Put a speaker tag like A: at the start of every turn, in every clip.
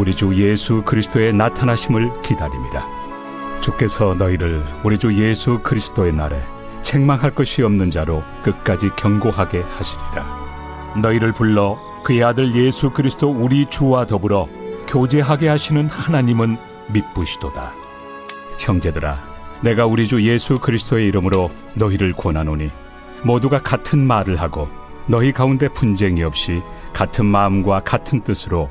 A: 우리 주 예수 그리스도의 나타나심을 기다립니다. 주께서 너희를 우리 주 예수 그리스도의 날에 책망할 것이 없는 자로 끝까지 경고하게 하시리라. 너희를 불러 그의 아들 예수 그리스도 우리 주와 더불어 교제하게 하시는 하나님은 믿부시도다. 형제들아, 내가 우리 주 예수 그리스도의 이름으로 너희를 권하노니 모두가 같은 말을 하고 너희 가운데 분쟁이 없이 같은 마음과 같은 뜻으로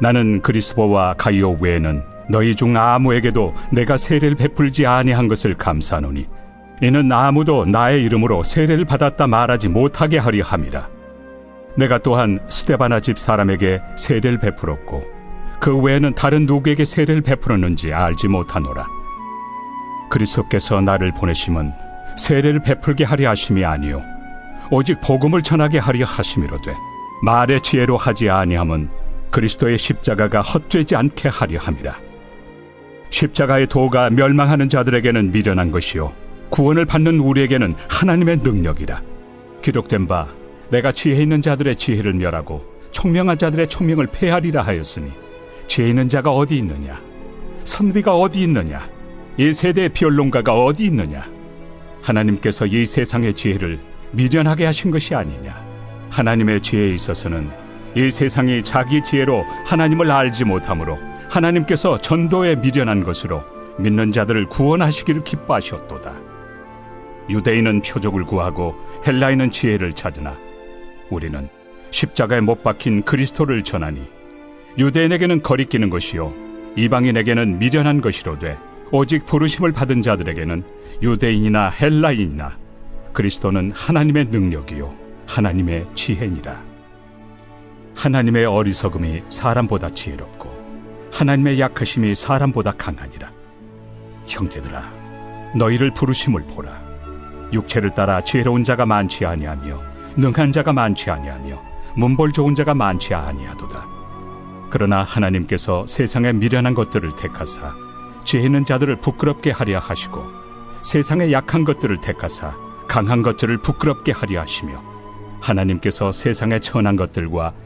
A: 나는 그리스보와 가이오 외에는 너희 중 아무에게도 내가 세례를 베풀지 아니한 것을 감사하노니 이는 아무도 나의 이름으로 세례를 받았다 말하지 못하게 하려 함이라. 내가 또한 스테바나 집 사람에게 세례를 베풀었고 그 외에는 다른 누구에게 세례를 베풀었는지 알지 못하노라. 그리스도께서 나를 보내심은 세례를 베풀게 하려 하심이 아니요 오직 복음을 전하게 하려 하심이로되 말의 지혜로 하지 아니함은 그리스도의 십자가가 헛되지 않게 하려 함이라. 십자가의 도가 멸망하는 자들에게는 미련한 것이요 구원을 받는 우리에게는 하나님의 능력이라. 기록된 바 내가 지혜 있는 자들의 지혜를 멸하고 총명한 자들의 총명을 폐하리라 하였으니 지혜 있는 자가 어디 있느냐? 선비가 어디 있느냐? 이 세대의 변론가가 어디 있느냐? 하나님께서 이 세상의 지혜를 미련하게 하신 것이 아니냐? 하나님의 지혜에 있어서는 이 세상이 자기 지혜로 하나님을 알지 못하므로 하나님께서 전도에 미련한 것으로 믿는 자들을 구원하시기를 기뻐하셨도다. 유대인은 표적을 구하고 헬라인은 지혜를 찾으나 우리는 십자가에 못 박힌 그리스도를 전하니 유대인에게는 거리끼는 것이요 이방인에게는 미련한 것이로되 오직 부르심을 받은 자들에게는 유대인이나 헬라인이나 그리스도는 하나님의 능력이요 하나님의 지혜니라. 하나님의 어리석음이 사람보다 지혜롭고 하나님의 약하심이 사람보다 강하니라. 형제들아, 너희를 부르심을 보라. 육체를 따라 지혜로운 자가 많지 아니하며 능한 자가 많지 아니하며 문벌 좋은 자가 많지 아니하도다. 그러나 하나님께서 세상의 미련한 것들을 택하사 지혜 있는 자들을 부끄럽게 하려 하시고 세상의 약한 것들을 택하사 강한 것들을 부끄럽게 하려 하시며 하나님께서 세상의 천한 것들과